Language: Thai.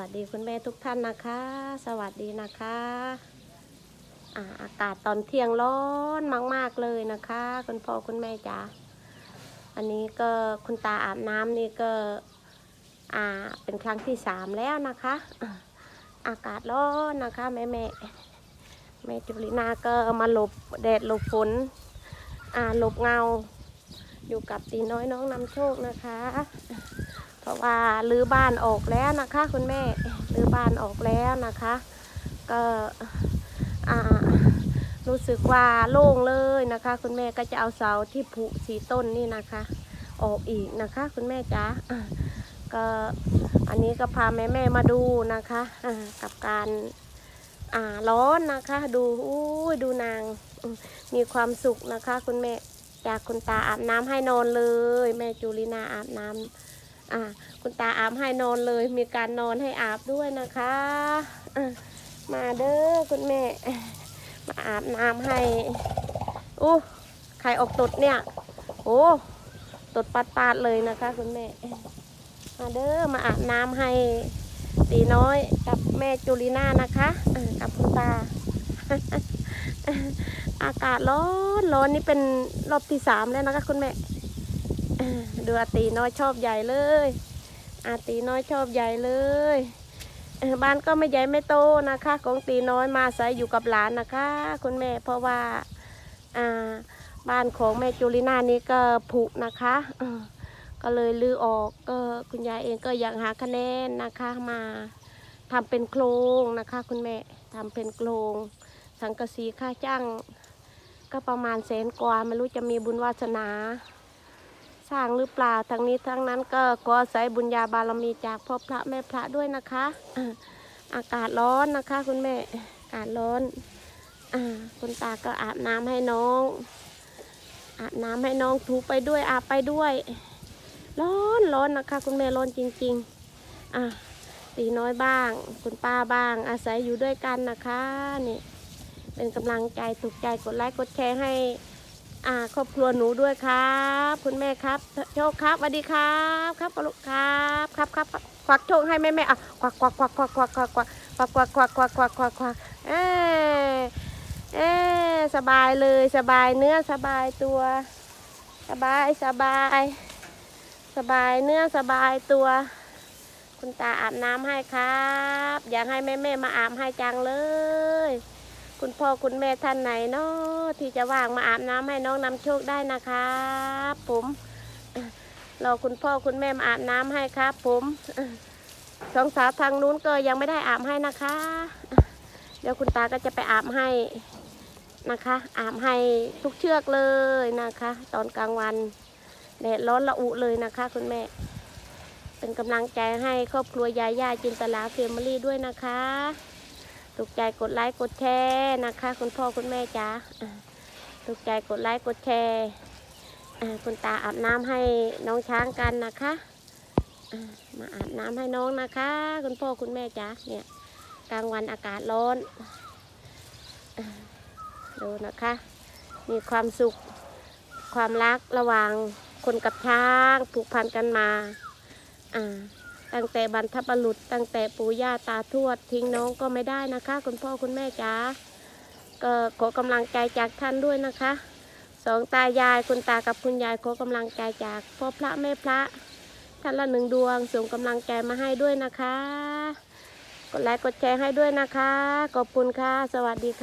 วัสดีคุณแม่ทุกท่านนะคะ สวัสดีนะคะอ่าอากาศตอนเที่ยงร้อนมาก ๆเลยนะคะ คุณพ่อคุณแม่จ๋าอันนี้ก็คุณตาอาบน้ำนี่ก็อ่าเป็นครั้งที่สามแล้วนะคะ อาอากาศร้อนนะคะแม่แม่แม่จุลินาก็มาหลบแดดหลบฝนอ่าหลบเงา อยู่กับตีน้อยน้องนำโชคนะคะ เพราะว่ารื้อบ้านออกแล้วนะคะ คุณแม่รื้อบ้านออกแล้วนะคะ ก็รู้สึกว่าโล่งเลยนะคะ คุณแม่ก็จะเอาเสาที่ผุสีต้นนี่นะคะ ออกอีกนะคะ คุณแม่จ๋าก็อันนี้ก็พาแม่แม่มาดูนะคะกับการอ่าร้อนนะคะ ดูอุ้ดูนางมีความสุขนะคะ คุณแม่จากคุณตาอาบน้ำให้นอนเลย แม่จูลินาอาบน้ำ อ่าคุณตาอาบให้นอนเลยมีการนอนให้อาบด้วยนะคะอะมาเด้อคุณแม่ มาอาบน้ำให้อู้ใครออกตดเนี่ย โอ้ตดปัดปาดๆเลยนะคะ คุณแม่ มาเด้อมาอาบน้ำให้ตีน้อยกับแม่จูลิน่านะคะะกับคุณตาอากาศร้อนร้อนนี่เป็นรอบที่สามแล้วนะคะคุณแม่ ดูอาตีน้อยชอบใหญ่เลย อาตีน้อยชอบใหญ่เลยบ้านก็ไม่ใหญ่ไม่โตนะคะ ของตีน้อยมาใส่อยู่กับหลานนะคะ คุณแม่เพราะว่าอ่าบ้านของแม่จูลิน่านี้ก็ผุนะคะก็เลยลือออกก็คุณยายเองก็อยากหาคะแนนนะคะมาทำเป็นโครงนะคะ คุณแม่ทำเป็นโครงสังกะสีค่าจ้างก็ประมาณแสนกว่าไม่รู้จะมีบุญวาสนา สร้างหรือเปล่าทั้งนี้ทั้งนั้นก็ขออาศัยบุญญาบารมีจากพ่อพระแม่พระด้วยนะคะ อากาศร้อนนะคะ คุณแม่อากาศร้อนอคุณตาก็อาบน้ำให้น้อง อาบน้ำให้น้องถูไปด้วยอาบไปด้วย ร้อนร้อนนะคะ คุณแม่ร้อนจริง ๆอะตีน้อยบ้าง คุณป้าบ้าง อาศัยอยู่ด้วยกันนะคะนี่เป็นกำลังใจถูกใจกดไลค์กดแชร์ให้ อ่าครอบครัวหนูด้วยครับ คุณแม่ครับ โชคครับสวัสดีครับ ครับลูกครับครับครับควักโชคให้แม่แม่อะควักควักควักควักควักควักควักควักควักควักควักควักควักควักเออเออสบายเลยสบายเนื้อสบายตัว สบายสบาย สบายเนื้อสบายตัว คุณตาอาบน้ำให้ครับ อยากให้แม่แม่มาอาบให้จังเลย คุณพ่อคุณแม่ท่านไหนเนาะที่จะว่างมาอาบน้ำให้น้องนำโชคได้นะครับผมรอคุณพ่อคุณแม่มาอาบน้ำให้ครับ ผมเอ่อสองสาวทางนู้นก็ยังไม่ได้อาบให้นะคะ เดี๋ยวคุณตาก็จะไปอาบให้นะคะ อาบให้ทุกเชือกเลยนะคะ ตอนกลางวันแดดร้อนละอุเลยนะคะ คุณแม่ เป็นกำลังใจให้ครอบครัวยายาจินตลาเฟมิลี่ด้วยนะคะ ถูกใจกดไลค์กดแชร์นะคะ คุณพ่อคุณแม่จ๋าถูกใจกดไลค์กดแชร์คุณตาอาบน้ำให้น้องช้างกันนะคะมาอาบน้ำให้น้องนะคะ คุณพ่อคุณแม่จ๋าเนี่ยกลางวันอากาศร้อนดูนะคะ มีความสุขความรักระหว่างคนกับช้างผูกพันกันมาอ่า ตั้งแต่บรรพบุรุษตั้งแต่ปู่ย่าตาทวด ทิ้งน้องก็ไม่ได้นะคะ คุณพ่อคุณแม่จ๋าก็ขอกำลังใจจากท่านด้วยนะคะสองตายายคุณตากับคุณยายขอกำลังใจจากพ่อพระแม่พระท่านละหนึ่งดวงส่งกำลังใจมาให้ด้วยนะคะ กดไลค์กดแชร์ให้ด้วยนะคะ ขอบคุณค่ะ สวัสดีค่ะ